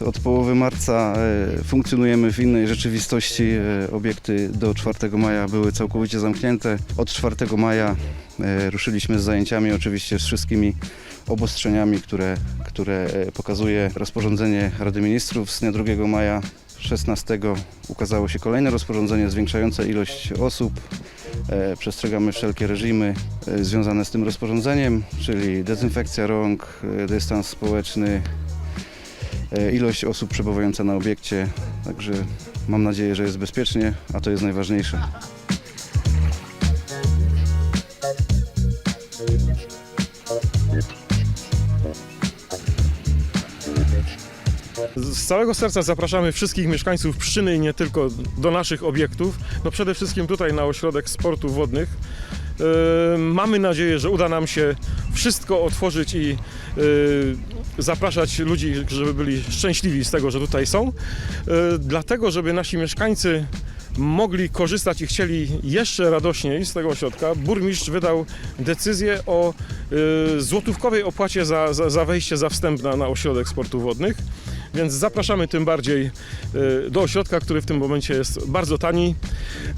od połowy marca e, funkcjonujemy w innej rzeczywistości. E, Obiekty do 4 maja były całkowicie zamknięte. Od 4 maja e, ruszyliśmy z zajęciami, oczywiście z wszystkimi obostrzeniami, które, które pokazuje rozporządzenie Rady Ministrów z dnia 2 maja. 16 ukazało się kolejne rozporządzenie zwiększające ilość osób. Przestrzegamy wszelkie reżimy związane z tym rozporządzeniem, czyli dezynfekcja rąk, dystans społeczny, ilość osób przebywająca na obiekcie. Także mam nadzieję, że jest bezpiecznie, a to jest najważniejsze. Z całego serca zapraszamy wszystkich mieszkańców Pszczyny i nie tylko do naszych obiektów. No przede wszystkim tutaj na ośrodek sportu wodnych. Yy, Mamy nadzieję, że uda nam się wszystko otworzyć i yy, zapraszać ludzi, żeby byli szczęśliwi z tego, że tutaj są. Yy, Dlatego, żeby nasi mieszkańcy mogli korzystać i chcieli jeszcze radośniej z tego ośrodka, burmistrz wydał decyzję o złotówkowej opłacie za, za, za wejście za wstęp na, na ośrodek sportów wodnych. Więc zapraszamy tym bardziej y, do ośrodka, który w tym momencie jest bardzo tani.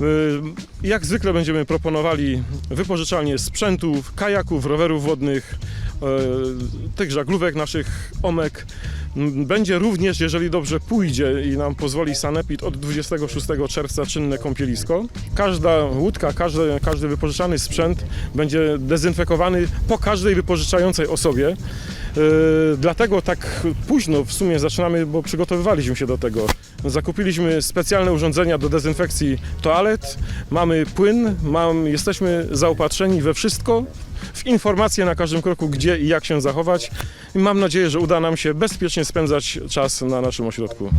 Y, Jak zwykle będziemy proponowali wypożyczalnie sprzętów, kajaków, rowerów wodnych, y, tych żaglówek naszych, omek. Będzie również, jeżeli dobrze pójdzie i nam pozwoli Sanepid, od 26 czerwca czynne kąpielisko. Każda łódka, każdy, każdy wypożyczany sprzęt będzie dezynfekowany po każdej wypożyczającej osobie. Yy, dlatego tak późno w sumie zaczynamy, bo przygotowywaliśmy się do tego. Zakupiliśmy specjalne urządzenia do dezynfekcji toalet, mamy płyn, mam, jesteśmy zaopatrzeni we wszystko, w informacje na każdym kroku, gdzie i jak się zachować. I mam nadzieję, że uda nam się bezpiecznie spędzać czas na naszym ośrodku.